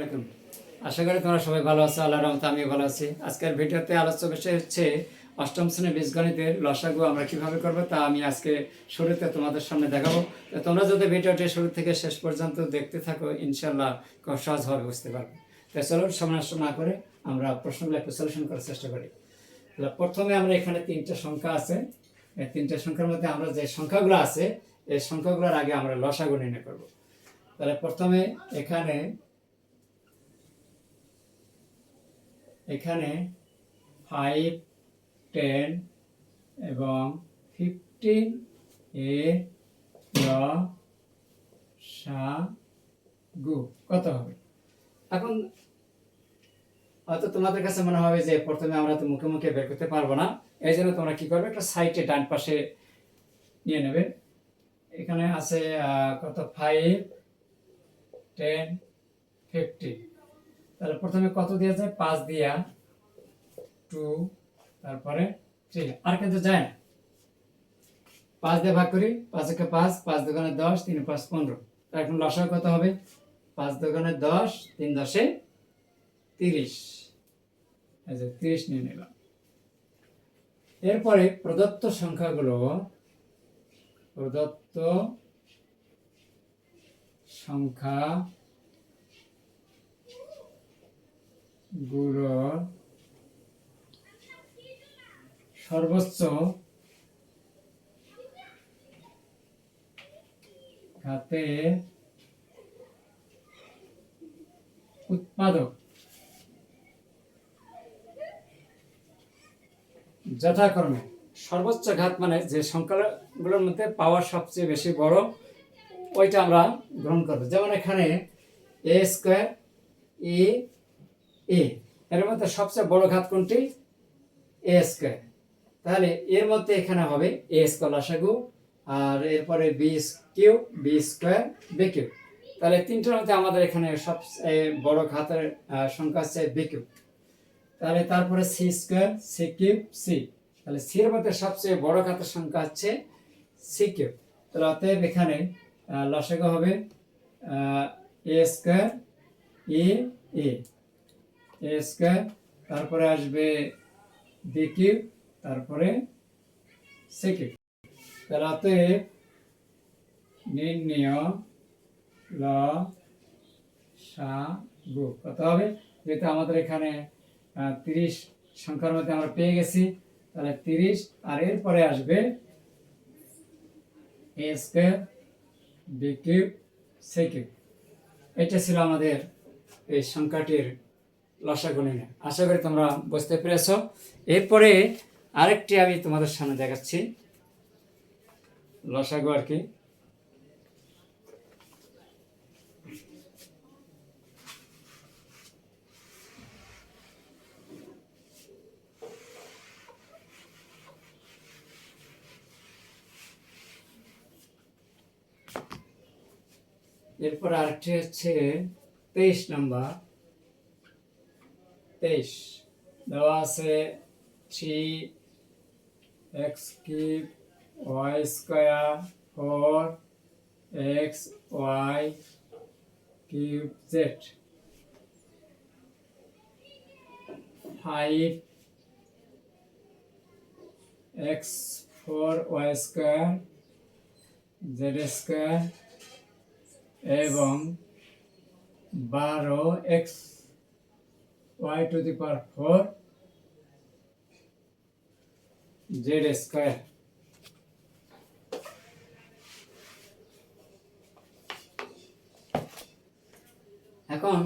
আলাইকুম। আশা করি তোমরা সবাই ভালো আছো আল্লাহ রহমতে আমিও ভালো আছি। আজকের ভিডিওতে আলোচ্য বিষয় হচ্ছে অষ্টম শ্রেণি বীজগণিতের লসাগু আমরা কীভাবে করব তা আমি আজকে শুরুতে তোমাদের সামনে দেখাবো। তোমরা যদি ভিডিওটি শুরু থেকে শেষ পর্যন্ত দেখতে থাকো ইনশাল্লাহ খুব সহজভাবে বুঝতে পারবে। তো চলো নষ্ট না করে আমরা প্রশ্নগুলো একটু সলিউশন করার চেষ্টা করি। প্রথমে আমরা এখানে তিনটা সংখ্যা আছে। এই তিনটা সংখ্যার মধ্যে আমরা যে সংখ্যাগুলো আছে, এই সংখ্যাগুলোর আগে আমরা লসাগু নির্ণয় করব। তাহলে প্রথমে এখানে এখানে ফাইভ টেন এবং ফিফটিন এ সা, গু কত হবে? এখন হয়তো তোমাদের কাছে মনে হবে যে প্রথমে আমরা তো মুখে মুখে বের করতে পারব না, এই জন্য তোমরা কি করবে? একটা সাইটে ডান পাশে নিয়ে নেবে। এখানে আছে কত? ফাইভ টেন ফিফটি তাহলে প্রথমে কত দেওয়া যায়? পাঁচ দিয়া। টু, তারপরে থ্রি। আর কিন্তু যায় না। পাঁচ দিয়ে ভাগ করি, পাঁচ একে পাঁচ পাঁচ দোকানে দশ, তিন পাঁচ পনেরো। তার এখন লসাগু কত হবে? পাঁচ দোকানে দশ, তিন দশে তিরিশ। যে তিরিশ নিয়ে নিলাম। এরপরে প্রদত্ত সংখ্যাগুলো, প্রদত্ত সংখ্যা গুলোর সর্বোচ্চ ঘাতে উৎপাদক। যথাক্রমে সর্বোচ্চ ঘাত মানে যে সংখ্যাগুলোর মধ্যে পাওয়ার সবচেয়ে বেশি বড়, ওইটা আমরা গ্রহণ করব। যেমন এখানে এ স্কোয়ার ই এ এর মধ্যে সবচেয়ে বড় ঘাত কোনটি? এ স্কোয়ার তাহলে এর মধ্যে এখানে হবে এ স্কোয়ার লসাগু আর এরপরে B cube B square B cube তাহলে তিনটার মধ্যে আমাদের এখানে সবচেয়ে বড় ঘাতের সংখ্যা হচ্ছে বি কিউ তাহলে তারপরে C square C cube C তাহলে সির মধ্যে সবচেয়ে বড় ঘাতের সংখ্যা হচ্ছে সি কিউব তাহলে অতএব এখানে লসাগু হবে এ স্কোয়ার ই এ এ স্কোয়ার তারপরে আসবে বি কিউব তারপরে সি কিউব তাহলে অতএব নির্ণয় ল, সা, গু। কত হবে? যেহেতু আমাদের এখানে তিরিশ সংখ্যার মধ্যে আমরা পেয়ে গেছি, তাহলে তিরিশ, আর এরপরে আসবে a square b cube c cube এটা ছিল আমাদের এই সংখ্যাটির লসাগু নির্ণয় আশা করি তোমরা বুঝতে পেরেছ। এরপরে আরেকটি আমি তোমাদের সামনে দেখাচ্ছি। লসাগু আর কি। এরপর আরেকটি হচ্ছে তেইশ নাম্বার। তেইশ। দেওয়া আছে three x cube y square four x y cube z. Five x four y square z square এবং বারো x y to the power four z square এখন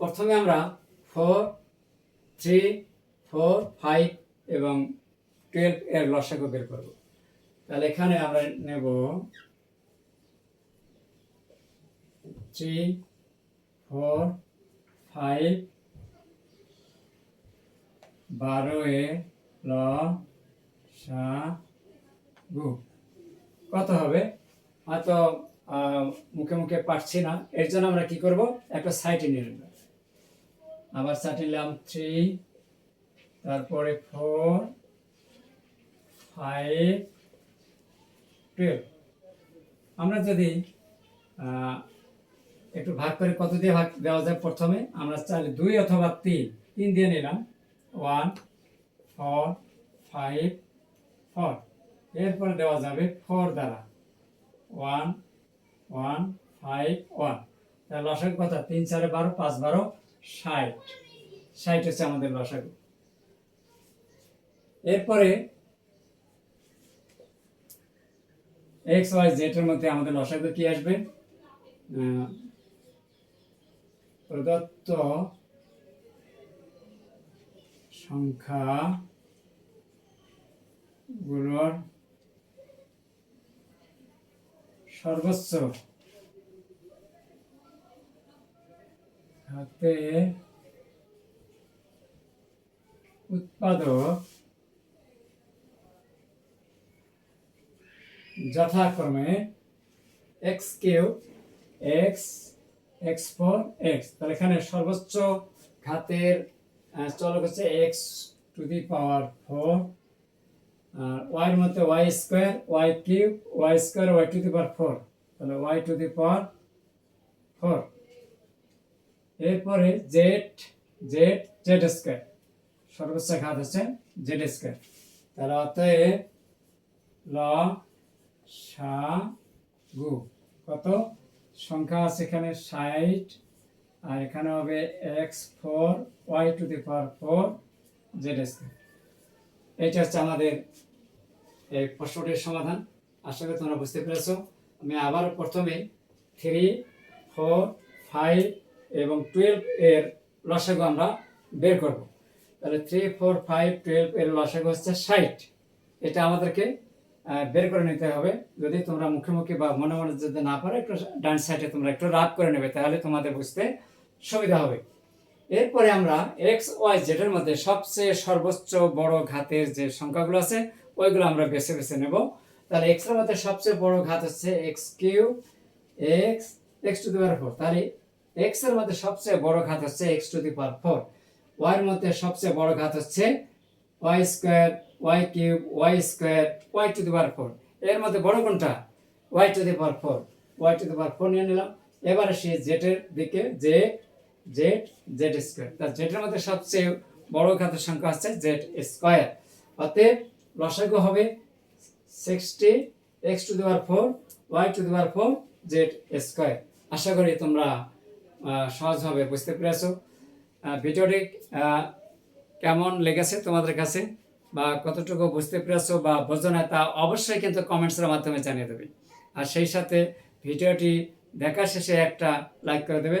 প্রথমে আমরা ফোর থ্রি ফোর ফাইভ এবং টুয়েলভ এর লসাগু বের করব। তাহলে এখানে আমরা নেব থ্রি ফোর ফাইভ বারো এ ল, সা, গু। কত হবে? হয়তো মুখে মুখে পারছি না। এর জন্য আমরা কি করব? একটা সাইটে নিয়ে আবার সাইটে নিলাম থ্রি, তারপরে ফোর, ফাইভ, টুয়েলভ। আমরা যদি একটু ভাগ করে কত দিয়ে ভাগ দেওয়া যায় প্রথমে? আমরা চাইলে দুই অথবা তিন তিন দিয়ে নিলাম। ওয়ান ফোর ফাইভ ফোর এরপরে দেওয়া যাবে ফোর দ্বারা। ওয়ান ওয়ান ফাইভ ওয়ান তাহলে লসাগু কথা, তিন, চারে বারো, পাঁচ, বারো, ষাট। ষাট হচ্ছে আমাদের লসাগু এরপরে এক্স ওয়াই জেড এর মধ্যে আমাদের লসাগু কি আসবে? প্রদত্ত সংখ্যা গুলোর সর্বোচ্চ হাতে উৎপাদক যথাক্রমে x q x x four x তাহলে এখানে সর্বোচ্চ ঘাতের চলক হচ্ছে x to the power four আর ওয়াইয়ের মধ্যে y square y cube y square y to the power four তাহলে y to the power four এরপরে জেড জেড জেড স্কোয়ার সর্বোচ্চ ঘাত হচ্ছে জেড স্কোয়ার তাহলে অতএব ল, সা, গু। কত? সংখ্যা আছে এখানে ষাট। আর এখানে হবে x four y to the power four z square এটা হচ্ছে আমাদের এই প্রশ্নটির সমাধান। আশা করি তোমরা বুঝতে পেরেছ। আমি আবার প্রথমে থ্রি ফোর ফাইভ এবং টুয়েলভ এর লসাগু আমরা বের করব। তাহলে থ্রি ফোর ফাইভ টুয়েলভ এর লসাগু হচ্ছে ষাট। এটা আমাদেরকে বের করে নিতে হবে। যদি তোমরা মুখে মুখে বা মনে মনে যদি না পারো, একটু ডান সাইডে তোমরা একটু রাব করে নেবে, তাহলে তোমাদের বুঝতে সুবিধা হবে। এরপরে আমরা এক্স ওয়াই জেডের মধ্যে সবচেয়ে সর্বোচ্চ বড় ঘাতের যে সংখ্যাগুলো আছে, ওইগুলো আমরা বেছে বেছে নেব। তাহলে এক্সের মধ্যে সবচেয়ে বড় ঘাত হচ্ছে x q x x to the power four. তাহলে এক্সের মধ্যে সবচেয়ে বড় ঘাত হচ্ছে x to the power four. Y এর মধ্যে সবচেয়ে বড় ঘাত হচ্ছে y square y cube y square y to the power four. এর মধ্যে বড় কোনটা? Y to the power four. Y to the power four নিয়ে নিলাম। এবারে সে জেটের দিকে জেড জেড জেড স্কোয়ার তার জেটের মধ্যে সবচেয়ে বড় ঘাতের সংখ্যা হচ্ছে জেড স্কোয়ার অতএব লসাগু হবে sixty x to the power four y to the power four z square আশা করি তোমরা সহজভাবে বুঝতে পেরেছ। ভিডিওটি কেমন লেগেছে তোমাদের কাছে বা কতটুকু বুঝতে পেরেছ বা বোঝো না তা অবশ্যই কিন্তু কমেন্টসের মাধ্যমে জানিয়ে দেবে। আর সেই সাথে ভিডিওটি দেখা শেষে একটা লাইক করে দেবে।